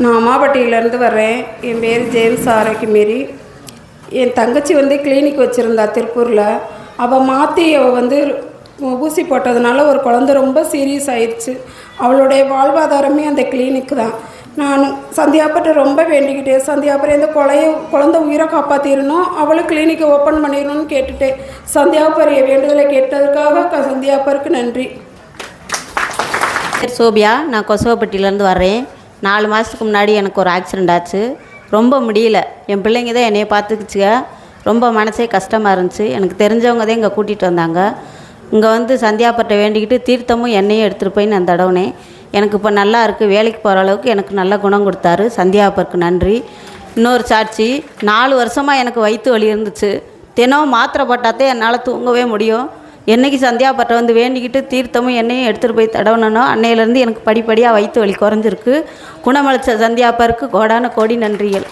நான் அம்மாபட்டியிலேருந்து வர்றேன். என் பேர் ஜேம்ஸ் ஆரோக்கியமேரி என் தங்கச்சி வந்து கிளினிக் வச்சுருந்தா திருப்பூரில். அவள் மாற்றி அவள் வந்து ஊசி போட்டதுனால ஒரு குழந்த ரொம்ப சீரியஸ் ஆயிடுச்சு. அவளுடைய வாழ்வாதாரமே அந்த கிளினிக் தான். நான் சந்தியாப்பட்ட ரொம்ப வேண்டிக்கிட்டேன் சந்தியாப்பரை இந்த கொலைய குழந்த உயிரை காப்பாற்றிடணும் அவளும் கிளினிக்கை ஓப்பன் பண்ணிடணும்னு கேட்டுட்டேன். சந்தியாப்பரிய வேண்டுதலை கேட்டதுக்காக க- சந்தியாப்பருக்கு நன்றி. சோபியா நான் கொசவப்பட்டியிலேருந்து வரேன் நாலு மாதத்துக்கு முன்னாடி எனக்கு ஒரு ஆக்சிடெண்ட் ஆச்சு. ரொம்ப முடியல. என் பிள்ளைங்க தான் என்னைய பார்த்துக்குச்சுங்க. ரொம்ப மனசே கஷ்டமாக இருந்துச்சு. எனக்கு தெரிஞ்சவங்க தான் இங்கே கூட்டிகிட்டு வந்தாங்க. இங்கே வந்து சந்தியாப்பட்டை வேண்டிக்கிட்டு தீர்த்தமும் எண்ணெயும் எடுத்துகிட்டு போய் நான் தடவுனேன். எனக்கு இப்போ நல்லா இருக்குது வேலைக்கு போகிற அளவுக்கு எனக்கு நல்ல குணம் கொடுத்தாரு. சந்தியாப்பருக்கு நன்றி. இன்னொரு சாட்சி நாலு வருஷமாக எனக்கு வயிற்று வலி இருந்துச்சு. தினம் மாத்திரை போட்டாத்தே என்னால் தூங்கவே முடியும். என்னைக்கு சந்தியாப்பட்டை வந்து வேண்டிக்கிட்டு தீர்த்தமும் எண்ணெயும் எடுத்துகிட்டு போய் தடவனோ அன்னையிலேருந்து எனக்கு படிப்படியாக வயிற்று வலி குறைஞ்சிருக்கு. குணமளிச்ச சந்தியாப்பருக்கு கோடான கோடி நன்றிகள்.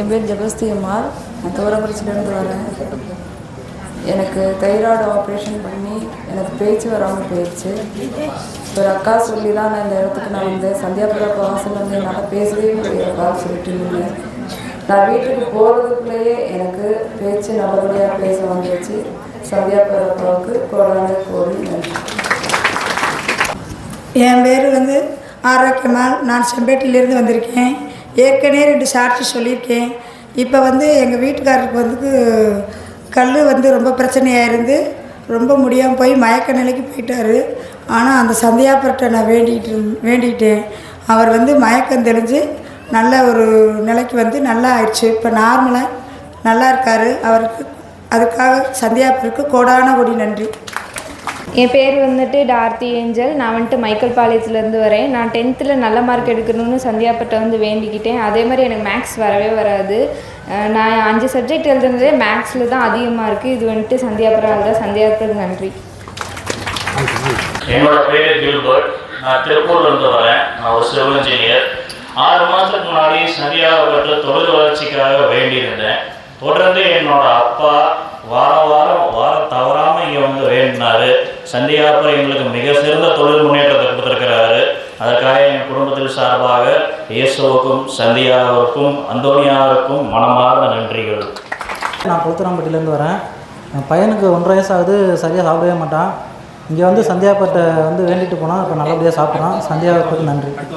என் பேர் ஜபஸ்தி அம்மாள். நான் தோரங்குறிச்சிலேருந்து வரேன். எனக்கு தைராய்டு ஆப்ரேஷன் பண்ணி எனக்கு பேச்சு வராமல் போயிடுச்சு. ஒரு அக்கா சொல்லி தான் நான் இந்த இடத்துக்கு நான் வந்தேன் சந்தியாபுரா வாசல் வந்து என்னால் பேசவே முடியாதா சொல்லிட்டு இருந்தேன். நான் வீட்டுக்கு போகிறதுக்குள்ளேயே எனக்கு பேச்சு நல்லபடியாக பேச வந்துச்சு சந்தியா அப்பாவுக்கு கோடான கோடி நன்றி. என் பேர் வந்து ஆரோக்கியமாக நான் செம்பேட்டிலேருந்து வந்திருக்கேன். ஏற்கனவே ரெண்டு சாட்சி சொல்லியிருக்கேன். இப்போ வந்து எங்கள் வீட்டுக்காரருக்கு வந்து கல் வந்து ரொம்ப பிரச்சனையாக இருந்து ரொம்ப முடியாமல் போய் மயக்க நிலைக்கு போயிட்டார். ஆனால் அந்த சந்தியாபுரத்தை நான் வேண்டிகிட்டு வேண்டிக்கிட்டேன் அவர் வந்து மயக்கம் தெளிஞ்சு நல்ல ஒரு நிலைக்கு வந்து நல்லா ஆயிடுச்சு இப்போ நார்மலாக நல்லா இருக்கார் அவருக்கு அதுக்காக சந்தியாபுரத்துக்கு கோடான கோடி நன்றி. என் பேர் வந்துட்டு டார்த்தி ஏஞ்சல். நான் வந்துட்டு மைக்கேல் பாளையத்துலேருந்து வரேன். நான் டென்த்தில் நல்ல மார்க் எடுக்கணும்னு சந்தியாப்பட்டை வந்து வேண்டிக்கிட்டேன். அதே மாதிரி எனக்கு மேக்ஸ் வரவே வராது. நான் அஞ்சு சப்ஜெக்ட் எழுதுனதே மேக்ஸில் தான் அதிகமாக இருக்குது இது வந்துட்டு சந்தியாபுரம் தான். சந்தியாபுரத்துக்கு நன்றி. என்னோட பேர் கில்பர்ட். நான் திருப்பூர்ல இருந்து வரேன். நான் ஒரு சிவில் இன்ஜினியர் ஆறு மாதத்துக்கு முன்னாடி வீட்டில் தொழில் வளர்ச்சிக்காக வேண்டியிருந்தேன். தொடர்ந்து என்னோட அப்பா வாரம் வாரம் வாரம் தவறாமல் இங்கே வந்து வேண்டினார். சந்தியாப்பர் எங்களுக்கு மிக சிறந்த தொழில் முன்னேற்றத்தை கொடுத்துருக்கிறாரு. அதற்காக என் குடும்பத்தில் சார்பாக இயேசுவுக்கும் சந்தியாவிற்கும் அந்தோனியாவிற்கும் மனமார்ந்த நன்றிகள். நான் கொளுத்தராம்பட்டிலேருந்து வரேன். என் பையனுக்கு ஒன்றரை வயசு ஆகுது சரியாக சாப்பிடவே மாட்டான். இங்கே வந்து சந்தியாப்பட்டை வந்து வேண்டிட்டு போனால் இப்போ நல்லபடியாக சாப்பிட்றான். சந்தியாவுக்கு நன்றி.